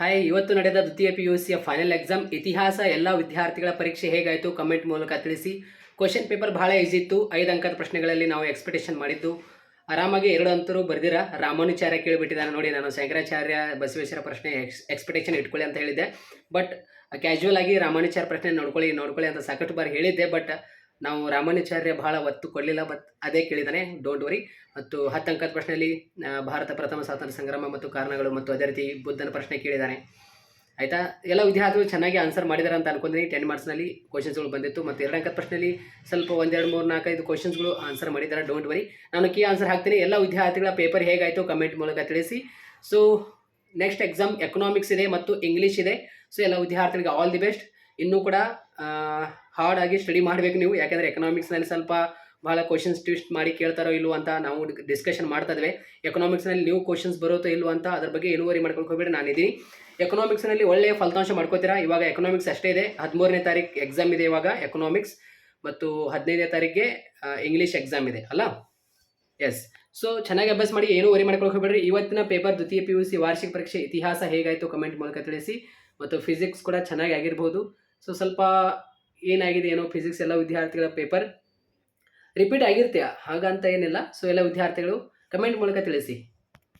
Hi, ಇವತ್ತು ನಡೆದ ದ್ವಿತೀಯ ಪಿ ಯು ಸಿಯ ಫೈನಲ್ ಎಕ್ಸಾಮ್ ಇತಿಹಾಸ, ಎಲ್ಲ ವಿದ್ಯಾರ್ಥಿಗಳ ಪರೀಕ್ಷೆ ಹೇಗಾಯಿತು ಕಮೆಂಟ್ ಮೂಲಕ ತಿಳಿಸಿ. ಕ್ವಶನ್ ಪೇಪರ್ ಬಹಳ ಈಸಿ ಇತ್ತು. ಐದು ಅಂಕದ ಪ್ರಶ್ನೆಗಳಲ್ಲಿ ನಾವು ಎಕ್ಸ್ಪೆಕ್ಟೇಷನ್ ಮಾಡಿದ್ದು. ಆರಾಮಾಗಿ ಎರಡು ಅಂತರೂ ಬರ್ದಿರ? ರಾಮಾನುಚಾರ್ಯ ಕೇಳಿಬಿಟ್ಟಿದ್ದಾನೆ ನೋಡಿ, ನಾನು ಶಂಕರಾಚಾರ್ಯ ಬಸವೇಶ್ವರ ಪ್ರಶ್ನೆ ಎಕ್ಸ್ ಎಕ್ಸ್ಪೆಕ್ಟೇಷನ್ ಇಟ್ಕೊಳ್ಳಿ ಅಂತ ಹೇಳಿದ್ದೆ. ಬಟ್ ಕ್ಯಾಶುವಲ್ ಆಗಿ ರಾಮಾನುಚಾರ್ಯ ಪ್ರಶ್ನೆ ನೋಡ್ಕೊಳ್ಳಿ ನೋಡ್ಕೊಳ್ಳಿ ಅಂತ ಸಾಕಷ್ಟು ಬಾರಿ ಹೇಳಿದ್ದೆ. ಬಟ್ ನಾವು ರಾಮಾನುಚಾರ್ಯ ಬಹಳ ಒತ್ತು ಕೊಡಲಿಲ್ಲ ಬಟ್ ಅದೇ ಕೇಳಿದ್ದಾನೆ ಡೋಂಟ್ ವರಿ ಮತ್ತು ಹತ್ತು ಅಂಕದ ಪ್ರಶ್ನೆಯಲ್ಲಿ ಭಾರತ ಪ್ರಥಮ ಸ್ವಾತಂತ್ರ್ಯ ಸಂಗ್ರಾಮ ಮತ್ತು ಕಾರಣಗಳು ಮತ್ತು ಅದೇ ರೀತಿ ಬುದ್ಧನ ಪ್ರಶ್ನೆ ಕೇಳಿದ್ದಾನೆ ಆಯಿತಾ? ಎಲ್ಲ ವಿದ್ಯಾರ್ಥಿಗಳು ಚೆನ್ನಾಗಿ ಆನ್ಸರ್ ಮಾಡಿದ್ದಾರೆ ಅಂತ ಅನ್ಕೊಂಡಿದ್ದೀನಿ ಟೆನ್ ಮಾರ್ಕ್ಸ್ನಲ್ಲಿ ಕ್ವಶನ್ಸ್ಗಳು ಬಂದಿತ್ತು. ಮತ್ತು ಎರಡು ಅಂಕದ ಪ್ರಶ್ನೆಯಲ್ಲಿ ಸ್ವಲ್ಪ ಒಂದೆರಡು ಮೂರು, ನಾಲ್ಕೈದು ಕ್ವಶನ್ಸ್ಗಳು ಆನ್ಸರ್ ಮಾಡಿದ್ದಾರೆ ಡೋಂಟ್ ವರಿ ನಾನು ಕೀ ಆನ್ಸರ್ ಹಾಕ್ತೀನಿ. ಎಲ್ಲ ವಿದ್ಯಾರ್ಥಿಗಳ ಪೇಪರ್ ಹೇಗಾಯಿತು ಕಮೆಂಟ್ ಮೂಲಕ ತಿಳಿಸಿ. ಸೊ ನೆಕ್ಸ್ಟ್ ಎಕ್ಸಾಮ್ ಎಕನಾಮಿಕ್ಸ್ ಇದೆ ಮತ್ತು ಇಂಗ್ಲೀಷ್ ಇದೆ. ಸೊ ಎಲ್ಲ ವಿದ್ಯಾರ್ಥಿಗಳಿಗೆ ಆಲ್ ದಿ ಬೆಸ್ಟ್ ಇನ್ನೂ ಕೂಡ ಹಾರ್ಡ್ ಆಗಿ ಸ್ಟಡಿ ಮಾಡಬೇಕು ನೀವು. ಯಾಕೆಂದರೆ ಎಕನಾಮಿಕ್ಸ್ನಲ್ಲಿ ಸ್ವಲ್ಪ ಭಾಳ ಕ್ವಶನ್ಸ್ ಟ್ವಿಸ್ಟ್ ಮಾಡಿ ಕೇಳ್ತಾರೋ ಇಲ್ವೋ ಅಂತ ನಾವು ಡಿಸ್ಕಷನ್ ಮಾಡ್ತಾ ಇದ್ವಿ ಎಕನಾಮಿಕ್ಸ್ನಲ್ಲಿ ನೀವು ಕ್ವಶನ್ಸ್ ಬರುತ್ತೋ ಇಲ್ವೋ ಅಂತ ಅದ್ರ ಬಗ್ಗೆ ಇಳುವರಿ ಮಾಡ್ಕೊಂಡು ಹೋಗ್ಬೇಡಿ ನಾನಿದ್ದೀನಿ ಎಕನಾಮಿಕ್ಸ್ನಲ್ಲಿ ಒಳ್ಳೆಯ ಫಲಿತಾಂಶ ಮಾಡ್ಕೋತೀರಾ? ಇವಾಗ ಎಕನಾಮಿಕ್ಸ್ ಅಷ್ಟೇ ಇದೆ. ಹದಿಮೂರನೇ ತಾರೀಕು ಎಕ್ಸಾಮ್ ಇದೆ ಇವಾಗ ಎಕನಾಮಿಕ್ಸ್ ಮತ್ತು ಹದಿನೈದನೇ ತಾರೀಕಿಗೆ ಇಂಗ್ಲೀಷ್ ಎಕ್ಸಾಮ್ ಇದೆ, ಅಲ್ಲ? ಎಸ್ ಸೊ ಚೆನ್ನಾಗಿ ಅಭ್ಯಾಸ ಮಾಡಿ ಏನೂ ವರಿ ಮಾಡ್ಕೊಂಡು ಹೋಗ್ಬೇಡ್ರಿ. ಇವತ್ತಿನ ಪೇಪರ್ ದ್ವಿತೀಯ ಪಿ ವಾರ್ಷಿಕ ಪರೀಕ್ಷೆ ಇತಿಹಾಸ ಹೇಗಾಯಿತು ಕಮೆಂಟ್ ಮೂಲಕ ತಿಳಿಸಿ. ಮತ್ತು ಫಿಸಿಕ್ಸ್ ಕೂಡ ಚೆನ್ನಾಗಿ ಆಗಿರ್ಬೋದು. ಸೊ ಸ್ವಲ್ಪ ಏನಾಗಿದೆ ಏನೋ ಫಿಸಿಕ್ಸ್ ಎಲ್ಲ ವಿದ್ಯಾರ್ಥಿಗಳ ಪೇಪರ್ ರಿಪೀಟ್ ಆಗಿರ್ತೀಯ? ಹಾಗಂತ ಏನಿಲ್ಲ. ಸೊ ಎಲ್ಲ ವಿದ್ಯಾರ್ಥಿಗಳು ಕಮೆಂಟ್ ಮೂಲಕ ತಿಳಿಸಿ.